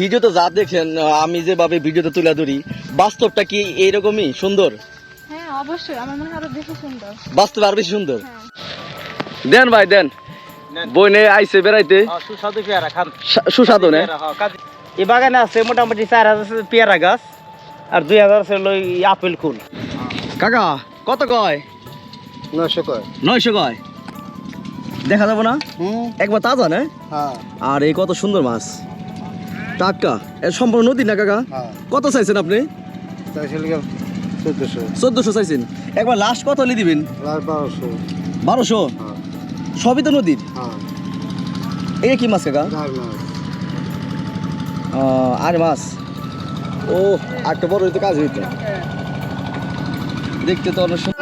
ভিডিওতে যা দেখছেন আমি যেভাবে ভিডিওতে তুলে ধরি বাস্তবটা কি এইরকমই সুন্দর? হ্যাঁ অবশ্যই। আমার মনে হয় আরও বেশি সুন্দর। বাস্তবে আর বেশি সুন্দর? হ্যাঁ। দেন ভাই দেন। বই নিয়ে আইসে বেড়াইতে। সুস্বাদু পেয়ারা খান। সুস্বাদু না। এই বাগানে আছে মোটামুটি চার হাজার আছে পেয়ারা গাছ আর দুই হাজার আছে হলো এই আপেল কুল কাকা কত কয়? নয়শো কয়। নয়শো কয়। দেখা যাব না? হুম। একবার তাজা না? হ্যাঁ। আর এই কত সুন্দর মাছ। টাকা এ সম্পূর্ণ নদী না কাকা? হ্যাঁ। কত চাইছেন আপনি? চোদ্দশো। চোদ্দশো চাইছেন। একবার লাস্ট কত হলে দিবেন? বারোশো। বারোশো? হ্যাঁ। সবই তো নদীর? হ্যাঁ। এই কি মাছ কাকা? আর মাছ? ও একটা বড় হইতো কাজ হইতো। দেখতে তো অনেক সুন্দর।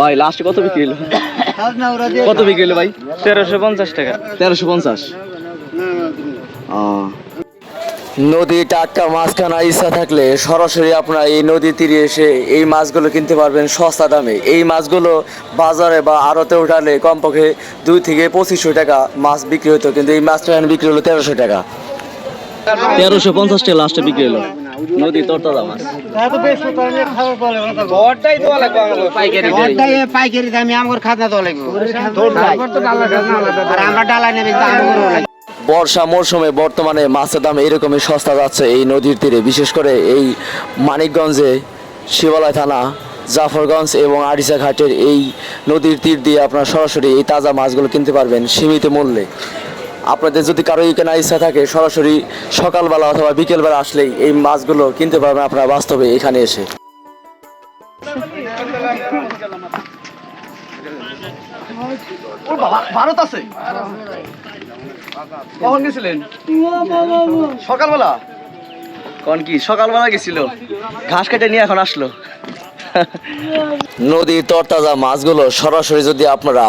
ভাই লাস্টে কত বিক্রি হলো? কত বিক্রি হলো ভাই? তেরোশো পঞ্চাশ টাকা। তেরোশো পঞ্চাশ। নদী টাটকা মাছ খানা ইচ্ছা থাকলে সরাসরি আপনারা এই নদী তীরে এসে এই মাছগুলো কিনতে পারবেন সস্তা দামে। এই মাছগুলো বাজারে বা আড়তে উঠালে কমপক্ষে দুই থেকে পঁচিশশো টাকা মাছ বিক্রি হতো কিন্তু এই মাছটা এখানে বিক্রি হলো তেরোশো টাকা। তেরোশো পঞ্চাশ টাকা লাস্টে বিক্রি হলো। নদী তরতাজা মাছ। পাইকারি পাইকারি দামে আমার খাজনা দেওয়া লাগবে। আমরা ডালা নেবে বর্ষা মরশুমে বর্তমানে মাছের দাম এরকমই সস্তা যাচ্ছে এই নদীর তীরে। বিশেষ করে এই মানিকগঞ্জে শিবালয় থানা জাফরগঞ্জ এবং আরিসা ঘাটের এই নদীর তীর দিয়ে আপনারা সরাসরি এই তাজা মাছগুলো কিনতে পারবেন সীমিত মূল্যে। আপনাদের যদি কারও কেনা ইচ্ছা থাকে সরাসরি সকালবেলা অথবা বিকেলবেলা আসলেই এই মাছগুলো কিনতে পারবেন আপনারা বাস্তবে এখানে এসে। ভারত আছে? কখন গেছিলেন? সকালবেলা? কোন কি? সকালবেলা গেছিল। ঘাস কেটে নিয়ে এখন আসলো। নদীর তরতাজা মাছগুলো সরাসরি যদি আপনারা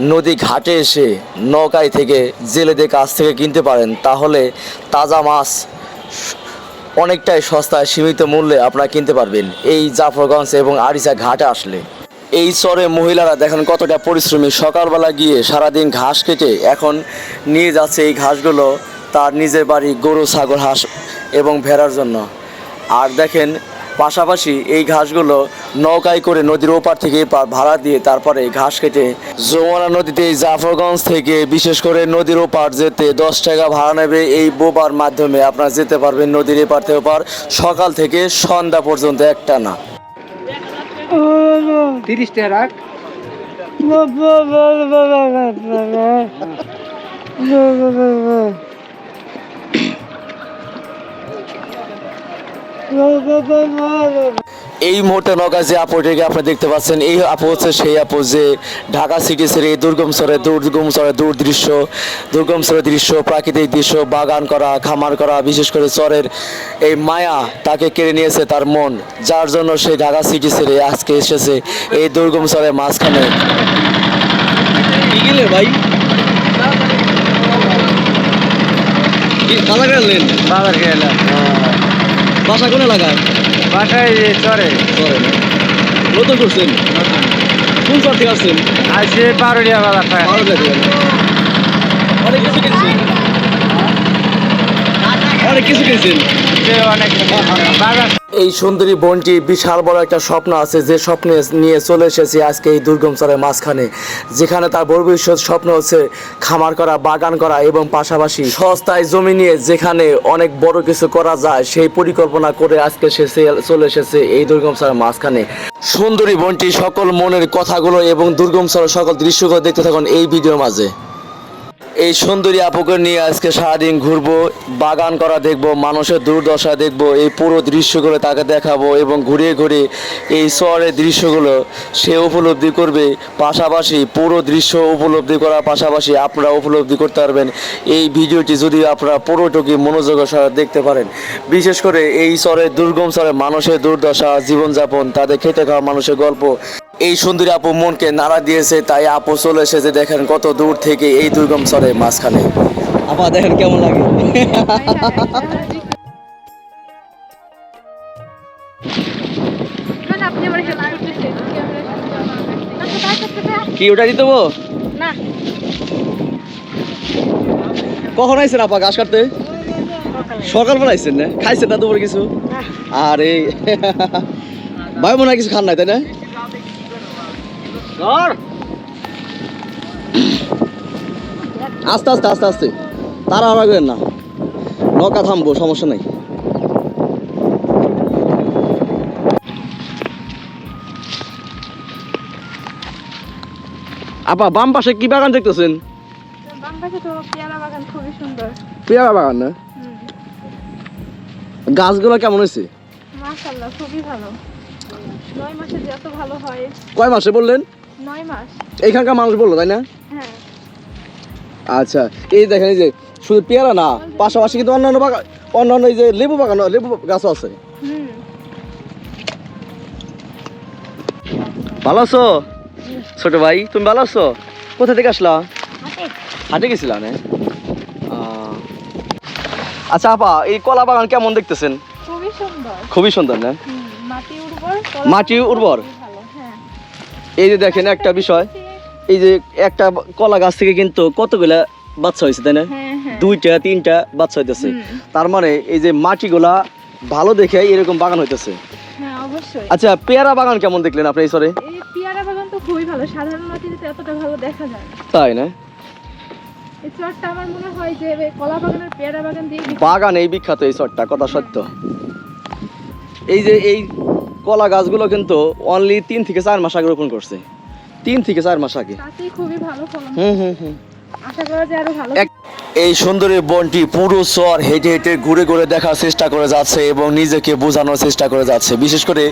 নদী ঘাটে এসে নৌকায় থেকে জেলেদের কাছ থেকে কিনতে পারেন, তাহলে তাজা মাছ অনেকটাই সস্তায় সীমিত মূল্যে আপনারা কিনতে পারবেন এই জাফরগঞ্জ এবং আরিসা ঘাটে আসলে। এই চরে মহিলারা দেখেন কতটা পরিশ্রমী। সকালবেলা গিয়ে সারাদিন ঘাস কেটে এখন নিয়ে যাচ্ছে এই ঘাসগুলো তার নিজের বাড়ি গরু, ছাগল, হাঁস এবং ভেড়ার জন্য। আর দেখেন পাশাপাশি এই ঘাসগুলো নৌকায় করে নদীর ওপার থেকে ভাড়া দিয়ে তারপরে ঘাস কেটে যমুনা নদীতে জাফরগঞ্জ থেকে বিশেষ করে নদীর ওপার যেতে দশ টাকা ভাড়া নেবে। এই বোবার মাধ্যমে আপনারা যেতে পারবেন নদীর এপার থেকে ওপার। সকাল থেকে সন্ধ্যা পর্যন্ত একটা না তিরিশ টাকা রাখ। এই মুহূর্তে নৌকায় যে আপুটিকে আপনি দেখতে পাচ্ছেন এই আপু হচ্ছে সেই আপু যে ঢাকা সিটি ছেড়ে এই দুর্গম স্তরে দুর্গম স্তরে দূর দৃশ্য দুর্গম স্তরের দৃশ্য প্রাকৃতিক দৃশ্য বাগান করা খামার করা বিশেষ করে চরের এই মায়া তাকে কেড়ে নিয়েছে তার মন যার জন্য সে ঢাকা সিটি ছেড়ে আজকে এসেছে এই দুর্গম স্তরের মাঝখানে। ভাই? বাজার গেলেন বাজার গেলাম বাসা কোনে লাগায়? বাসায় চরে। চরে নতুন করছেন? কোন চর থেকে আসছেন? আসছে পারুলিয়া বাজার পারুলিয়া থেকে। অনেক কিছু কিনছেন? অনেক কিছু কিনছেন? অনেক বাজার। এই সুন্দরী বনটি বিশাল বড় একটা স্বপ্ন আছে, যে স্বপ্নে নিয়ে চলে এসেছে আজকে এই দুর্গম চরের মাঝখানে, যেখানে তার ভবিষ্যৎ স্বপ্ন হচ্ছে খামার করা, বাগান করা এবং পাশাপাশি সস্তায় জমি নিয়ে যেখানে অনেক বড় কিছু করা যায়, সেই পরিকল্পনা করে আজকে সে- চলে এসেছে এই দুর্গম চরের মাঝখানে। সুন্দরী বনটি সকল মনের কথাগুলো এবং দুর্গম চরের সকল দৃশ্যগুলো দেখতে থাকুন এই ভিডিওর মাঝে। এই সুন্দরী আপুকে নিয়ে আজকে সারাদিন ঘুরবো, বাগান করা দেখব, মানুষের দুর্দশা দেখব, এই পুরো দৃশ্যগুলো তাকে দেখাবো এবং ঘুরিয়ে ঘুরে এই শহরের দৃশ্যগুলো সে উপলব্ধি করবে। পাশাপাশি পুরো দৃশ্য উপলব্ধি করার পাশাপাশি আপনারা উপলব্ধি করতে পারবেন। এই ভিডিওটি যদি আপনারা পুরোটুকু মনোযোগের সাথে দেখতে পারেন। বিশেষ করে এই শহরের দুর্গম শহরে মানুষের দুর্দশা, জীবনযাপন, তাদের খেতে খাওয়া মানুষের গল্প। এই সুন্দরী আপু মনকে নাড়া দিয়েছে তাই আপু চলে এসেছে। দেখেন কত দূর থেকে এই দুর্গম স্তরে মাঝখানে। আপা দেখেন কেমন লাগে। আচ্ছা কি ওটা দিতে? না। কখন আইছেন আপা ঘাস কাটতে? সকালবেলা আইছেন না? খাইছেন না দুপুরে কিছু? আরে ভাই মনে হয় কিছু খান নাই তাই না? আস্তে আস্তে আস্তে আস্তে। তারা রাখবেন না। নৌকা থামবো সমস্যা নাই। আপা বাম পাশে কি বাগান দেখতেছেন? বাম পাশে পেয়ারা বাগান খুবই সুন্দর। পেয়ারা বাগান না? গাছগুলো কেমন হয়েছে? মাশাল্লাহ খুবই ভালো। নয় মাসে যে এত ভালো হয়। কয় মাসে বললেন? নয় মাস। এইখানকার মানুষ বলল তাই না? হ্যাঁ। আচ্ছা এই দেখেন এই যে শুধু পেয়ারা না পাশাপাশি কিন্তু অন্যান্য বাগান অন্যান্য এই যে লেবু বাগান লেবু গাছও আছে। ভালো আছো? ছোট ভাই তুমি ভালো আছো? কোথা থেকে আসলা? হাটে। গেছিলা না। আচ্ছা আপা এই কলা বাগান কেমন দেখতেছেন? খুবই সুন্দর। খুবই সুন্দর না? মাটি উর্বর হ্যাঁ। এই যে দেখেন একটা বিষয় এই যে একটা কলা গাছ থেকে কিন্তু কতগুলা বাচ্চা হয়েছে তাই না? হ্যাঁ হ্যাঁ। দুইটা তিনটা বাচ্চা হইতেছে। তার মানে এই যে মাটিগুলা ভালো দেখে এরকম বাগান হইতেছে। আচ্ছা পেয়ারা বাগান কেমন দেখলেন আপনি এই সরে পেয়ারা বাগান তো খুবই ভালো সাধারণ মাটিতে এতটা ভালো দেখা যায় তাই না? এই চরটা আমার মনে হয় যে কলা বাগানের পেয়ারা বাগান দিয়ে বাগান এই বিখ্যাত এই চরটা কথা সত্য। এই যে এই কলা গাছগুলো কিন্তু অনলি তিন থেকে চার মাস আগে রোপণ করছে। তিন থেকে চার মাস আগে। খুবই ভালো হুম হুম হুম। এই সুন্দরী বনটি পুরো চর হেঁটে হেঁটে ঘুরে ঘুরে দেখার চেষ্টা করে যাচ্ছে এবং নিজেকে বোঝানোর চেষ্টা করে যাচ্ছে। বিশেষ করে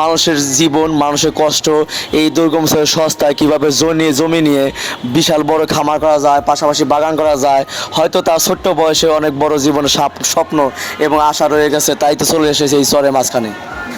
মানুষের জীবন, মানুষের কষ্ট, এই দুর্গম সস্তায় কীভাবে জমি জমি নিয়ে বিশাল বড় খামার করা যায়, পাশাপাশি বাগান করা যায়। হয়তো তার ছোট্ট বয়সে অনেক বড় জীবনের স্বপ্ন এবং আশা রয়ে গেছে, তাই তো চলে এসেছে এই চরের মাঝখানে।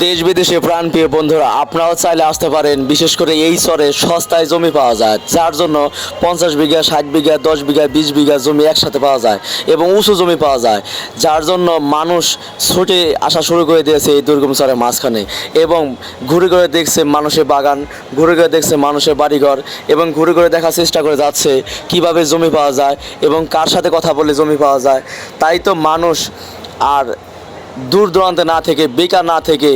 দেশ বিদেশে প্রাণ প্রিয় বন্ধুরা, আপনারাও চাইলে আসতে পারেন, বিশেষ করে এই চরে সস্তায় জমি পাওয়া যায়, যার জন্য পঞ্চাশ বিঘা, ষাট বিঘা, দশ বিঘা, বিশ বিঘা জমি একসাথে পাওয়া যায় এবং উঁচু জমি পাওয়া যায়, যার জন্য মানুষ ছুটে আসা শুরু করে দিয়েছে এই দুর্গম চরের মাঝখানে এবং ঘুরে ঘুরে দেখছে মানুষের বাগান, ঘুরে ঘুরে দেখছে মানুষের বাড়িঘর এবং ঘুরে ঘুরে দেখার চেষ্টা করে যাচ্ছে কীভাবে জমি পাওয়া যায় এবং কার সাথে কথা বলে জমি পাওয়া যায়। তাই তো মানুষ আর দূর দূরান্তে না থেকে, বেকার না থেকে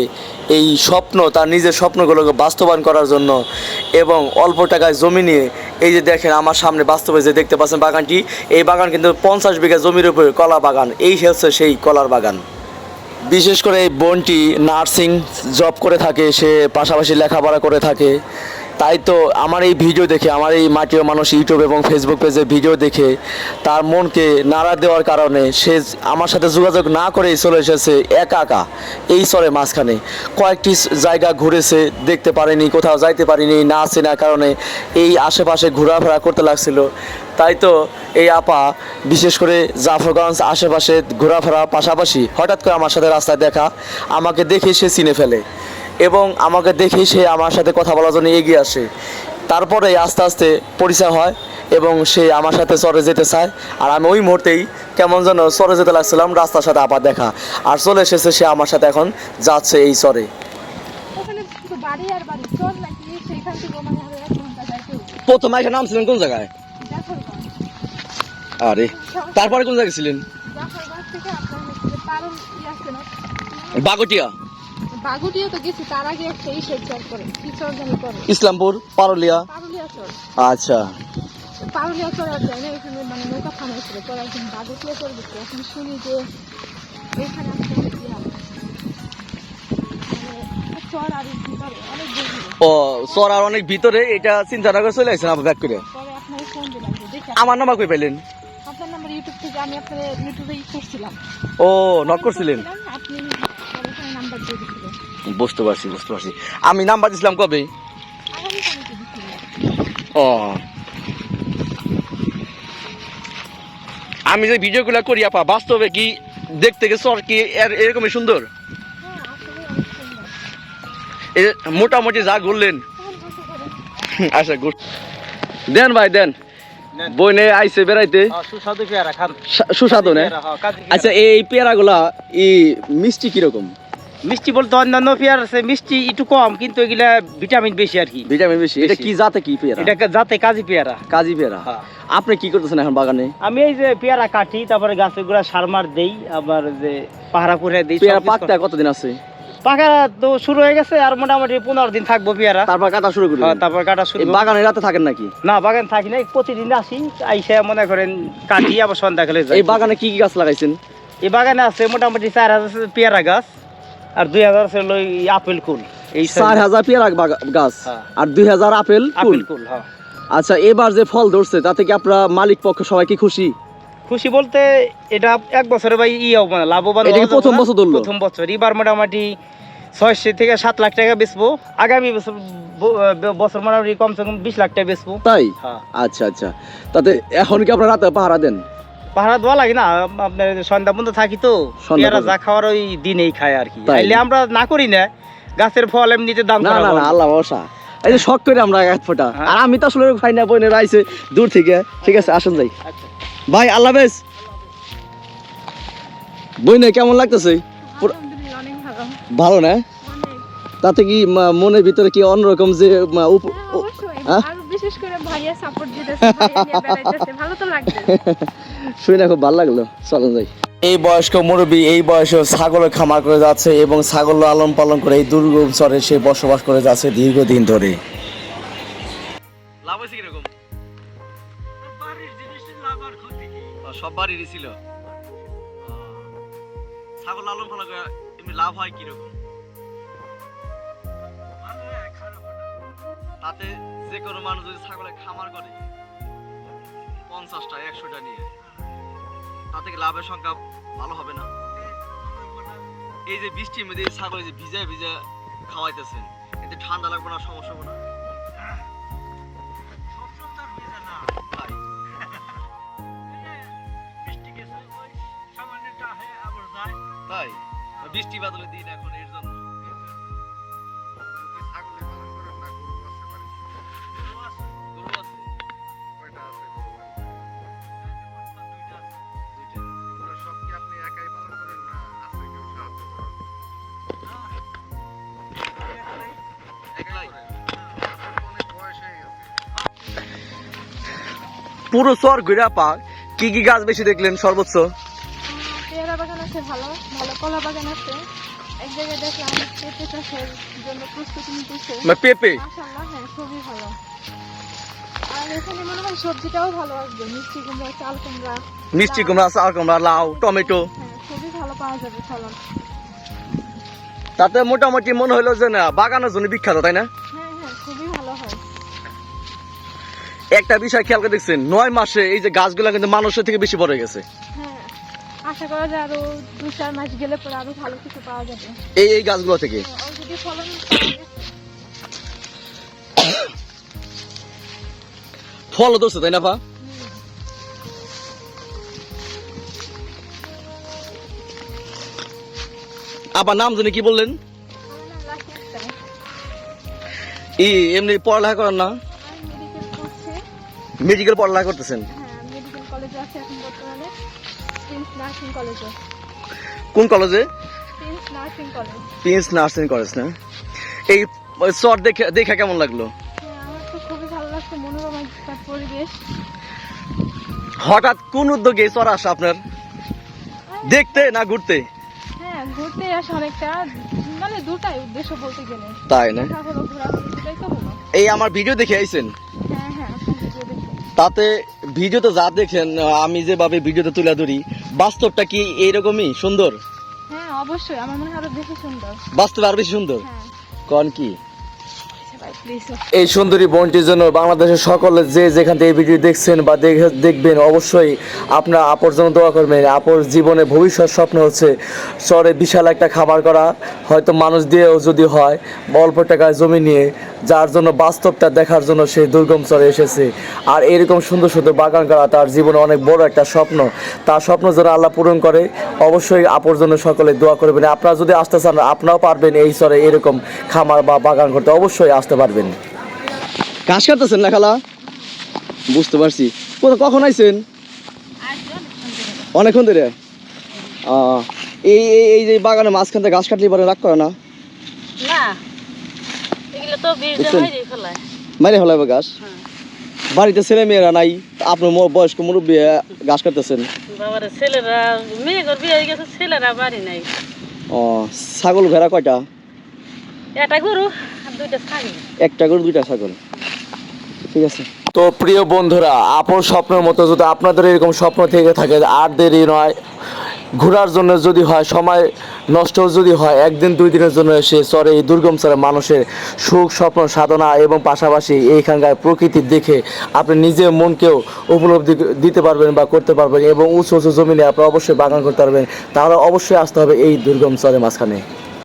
এই স্বপ্ন, তার নিজের স্বপ্নগুলোকে বাস্তবায়ন করার জন্য এবং অল্প টাকায় জমি নিয়ে, এই যে দেখেন আমার সামনে বাস্তবে যে দেখতে পাচ্ছেন বাগানটি, এই বাগান কিন্তু পঞ্চাশ বিঘা জমির উপরে কলা বাগান, এই হচ্ছে সেই কলার বাগান। বিশেষ করে এই বোনটি নার্সিং জব করে থাকে, সে পাশাপাশি লেখাপড়া করে থাকে। তাই তো আমার এই ভিডিও দেখে, আমার এই মাটির মানুষ ইউটিউব এবং ফেসবুক পেজে ভিডিও দেখে তার মনকে নাড়া দেওয়ার কারণে সে আমার সাথে যোগাযোগ না করেই চলে এসেছে একা একা এই চরে মাঝখানে। কয়েকটি জায়গা ঘুরেছে, দেখতে পারেনি, কোথাও যাইতে পারিনি, না চেনার কারণে এই আশেপাশে ঘোরাফেরা করতে লাগছিল। তাই তো এই আপা, বিশেষ করে জাফরগঞ্জ আশেপাশে ঘোরাফেরা পাশাপাশি হঠাৎ করে আমার সাথে রাস্তায় দেখা, আমাকে দেখে সে চিনে ফেলে। এবং আমাকে দেখে সে আমার সাথে কথা বলার জন্য এগিয়ে আসে। তারপরে আস্তে আস্তে পরিচয় হয় এবং সে আমার সাথে চরে যেতে চায়। আর আমি ওই মুহূর্তেই কেমন যেন চরে যেতে লাগছিলাম রাস্তার সাথে আবার দেখা। আর চলে এসেছে সে আমার সাথে এখন যাচ্ছে এই চরে। ওখানে শুধু বাড়ি আর বাড়ি চর নাকি সেইখান থেকে মানে প্রথম এখানে নামছিলেন কোন জায়গায়? আরে তারপরে কোন জায়গায় ছিলেন? বাগটিয়া। বাগুটিও তো গেছি তার আগে একটা ইসের চর করে কি চর জানি করে। ইসলামপুর পারুলিয়া? পারুলিয়া চর। আচ্ছা। পারুলিয়া চর আর যায় না এখানে মানে নৌকা একদিন বাগুটিয়া চর গেছে। এখন শুনি যে এখানে মানে চর আর অনেক ও ভিতরে এটা চিন্তা না করে? চলে আসছেন আবার ব্যাক করে আমার নাম্বার কই পেলেন? আপনার নাম্বার ইউটিউব থেকে আমি আপনার ইউটিউবে করছিলাম। ও নক করছিলেন? বুঝতে পারছি বুঝতে পারছি। আমি নাম্বার দিছিলাম কবে? ও। আমি যে ভিডিওগুলো করি আপা বাস্তবে কি দেখতে গেছে আর কি এর- এরকমই সুন্দর? মোটামুটি যা ঘুরলেন। আচ্ছা গুড দেন ভাই দেন। বইনে আইছে বেড়াইতে। সুস্বাদু পেয়ারা খান। সুস্বাদু না। আচ্ছা এই পেয়ারাগুলা ই মিষ্টি কীরকম? মিষ্টি বলতে অন্যান্য পেয়ারা আছে মিষ্টি একটু কম কিন্তু এগুলা ভিটামিন বেশি আর কি। ভিটামিন বেশি এটা কি জাতে কি পেয়ারা? এটা যাতে কাজী পেয়ারা। কাজী পেয়ারা। হ্যাঁ। আপনি কি করতেছেন এখন বাগানে? আমি এই যে পেয়ারা কাটি তারপরে গাছের গুড়া সার মার দেই আবার যে পাহারা করে দেই পেয়ারা পাকতে কতদিন আছে? পাকা তো শুরু হয়ে গেছে আর মোটামুটি পনেরো দিন থাকব পেয়ারা। তারপর কাটা শুরু করি। হ্যাঁ, তারপর কাটা শুরু বাগানে রাতে থাকেন নাকি? না বাগান থাকি না প্রতিদিন আসি আইসে মনে করেন কাটি আবার সন্ধ্যা খেলে যাই। এই বাগানে কি কি গাছ লাগাইছেন? এই বাগানে আছে মোটামুটি চার হাজার পেয়ারা গাছ। আর দুই হাজার আছে লই আপেল কুল। এই চার হাজার পেয়ারা গাছ। হ্যাঁ। আর দুই হাজার আপেল আপেল কুল। হ্যাঁ। আচ্ছা এবার যে ফল ধরছে তাতে কি আপনারা মালিক পক্ষ সবাই কি খুশি? খুশি বলতে এটা এক বছরে ভাই ইয়ে মানে লাভবান প্রথম বছর ধরলো? প্রথম বছর। এবার মোটামুটি ছয়শো থেকে সাত লাখ টাকা বেচবো। আগামী বছর বছর মোটামুটি কমসে কম বিশ লাখ টাকা বেচবো। তাই? হ্যাঁ। আচ্ছা আচ্ছা। তাতে এখন কি আপনারা রাতে পাহারা দেন? পাহারা দেওয়া লাগে না আপনার সন্ধ্যা পর্যন্ত থাকি তো সন্ধ্যা পেয়ারা যা খাওয়ার ওই দিনেই খায় আর কি। তাইলে আমরা না করি না গাছের ফল এমনিতে দাম না না না আল্লাহ ভরসা। এই যে শখ করে আমরা এক ফোঁটা। হ্যাঁ। আর আমি তো আসলে খাই না বোনের আইছে দূর থেকে। ঠিক আছে আসুন যাই। আচ্ছা। ভাই আল্লাহ হাফেজ। বইনে কেমন লাগতেছে? ভালো। না? তাতে কি মনের ভিতরে কি অন্যরকম যে উপ- হ্যাঁ, হ্যাঁ? বিশেষ করে ভাইয়া সাপোর্ট দিতেছে ভাইয়া নিয়ে বেড়াইতেছে ভালো তো লাগবে। শুনে খুব ভালো লাগল। চলেন যাই। এই বয়স্ক মুরব্বী এই বয়সে ছাগলের খামার করে যাচ্ছে এবং ছাগল লালন পালন করে এই দুর্গম চরে সে বসবাস করে যাচ্ছে দীর্ঘদিন ধরে। লাভ হয়েছে কীরকম? সব ছিল। ছাগল লালন পালন করে এমনি লাভ হয় কীরকম? তাতে যে কোনো মানুষ যদি ছাগলের খামার করে পঞ্চাশটা একশোটা নিয়ে তাতে লাভের সংখ্যা ভালো হবে না? এই যে বৃষ্টির মধ্যে ছাগল যে ভিজে ভিজে খাওয়াইতেছেন এতে ঠান্ডা লাগবে না সমস্যা হবে না? তাই। তাই? বৃষ্টি বাদলের দিন এখন পুরো চর ঘুরা পাক কি কি গাছ বেশি দেখলেন সর্বোচ্চ? পেয়ারা বাগান আছে ভালো ভালো কলা বাগান আছে। এক জায়গায় দেখলাম পেঁপে চাষের জন্য প্রস্তুতি নিতেছে। পেঁপে? মাশাআল্লাহ হ্যাঁ খুবই ভালো। আর এখানে মনে হয় সবজিটাও ভালো আসবে মিষ্টি কুমড়া চাল কুমড়া মিষ্টি কুমড়া চাল কুমড়া লাউ টমেটো। হ্যাঁ খুবই ভালো পাওয়া যাবে ফলন। তাতে মোটামুটি মনে হলো যে না বাগানের জন্য বিখ্যাত তাই না? একটা বিষয় খেয়াল করে দেখছেন নয় মাসে এই যে গাছগুলা কিন্তু মানুষের থেকে বেশি বড় গেছে। হ্যাঁ আশা করা যায় আরও দু চার মাস গেলে পরে আরও ভালো কিছু পাওয়া যাবে। এই এই গাছগুলো থেকে? হ্যাঁ, ফল ধরছে তাই না পা আবার নাম জানি কি বললেন। ই এমনি পড়ালেখা করেন না? মেডিকেল পড়ালেখা করতেছেন? হ্যাঁ মেডিকেল কলেজে আছে এখন বর্তমানে। প্রিন্স নার্সিং কলেজে কোন কলেজে Prince nursing college Prince nursing college না? এই চর দেখে দেখে কেমন লাগল? হ্যাঁ আমার তো খুবই ভালো লাগছে মনোরম একটা পরিবেশ। হঠাৎ কোন উদ্যোগে চর আসা আপনার? দেখতে না ঘুরতে? হ্যাঁ ঘুরতে আসে অনেকটা। মানে দুটাই উদ্দেশ্য বলতে গেলে। তাই না? এই আমার ভিডিও দেখে আইছেন। তাতে ভিডিওতে যা দেখেন আমি যেভাবে ভিডিওতে তুলে ধরি বাস্তবটা কি এইরকমই সুন্দর? হ্যাঁ অবশ্যই। আমার মনে হয় আরও বেশি সুন্দর। বাস্তব আরও বেশি সুন্দর? হ্যাঁ। কন কি? এই সুন্দরী বোনটির জন্য বাংলাদেশের সকলে যে যেখান থেকে এই ভিডিও দেখছেন বা দেখবেন, অবশ্যই আপনার আপর জন্য দোয়া করবেন। আপর জীবনে ভবিষ্যৎ স্বপ্ন হচ্ছে চরে বিশাল একটা খাবার করা। হয়তো মানুষ দিয়েও যদি হয়, অল্প টাকায় জমি নিয়ে, যার জন্য বাস্তবটা দেখার জন্য সে দুর্গম চরে এসেছে। আর এরকম সুন্দর সুন্দর বাগান করা তার জীবনে অনেক বড় একটা স্বপ্ন। তার স্বপ্ন যেন আল্লাহ পূরণ করে, অবশ্যই আপর জন্য সকলে দোয়া করবেন। আপনারা যদি আসতে চান, আপনারাও পারবেন এই চরে এরকম খামার বা বাগান করতে। অবশ্যই আসতে পারবেন। ঘাস কাটতেছেন না খালা? বুঝতে পারছি। কোথা কখন আইছেন? অনেকক্ষণ ধরে। এই এই এই যে বাগানে মাঝখান থেকে ঘাস কাটলে পরে রাগ করে না? তো বীজ বুঝছেন? হয়ে মাইরে ঘাস? বাড়িতে ছেলে মেয়েরা নাই আপনার বয়স্ক মুরব্বী ঘাস কাটতেছেন? ছেলেরা মেয়ে বিয়ে গেছে ছেলেরা বাড়ি নাই। ও ছাগল ভেড়া কয়টা? একটা গরু দুইটা ছাগল। একটা করে দুইটা ছাগল। ঠিক আছে। তো প্রিয় বন্ধুরা আপন স্বপ্নের মতো যদি আপনাদের এরকম স্বপ্ন থেকে থাকে আর দেরি নয় ঘোরার জন্য যদি হয় সময় নষ্ট যদি হয় একদিন দুই দিনের জন্য এসে চরে এই দুর্গম চরে মানুষের সুখ স্বপ্ন সাধনা এবং পাশাপাশি এইখানকার প্রকৃতি দেখে আপনি নিজের মনকেও উপলব্ধি দিতে পারবেন বা করতে পারবেন এবং উঁচু উঁচু জমিনে আপনি অবশ্যই বাগান করতে পারবেন। তাহলে অবশ্যই আসতে হবে এই দুর্গম চরের মাঝখানে।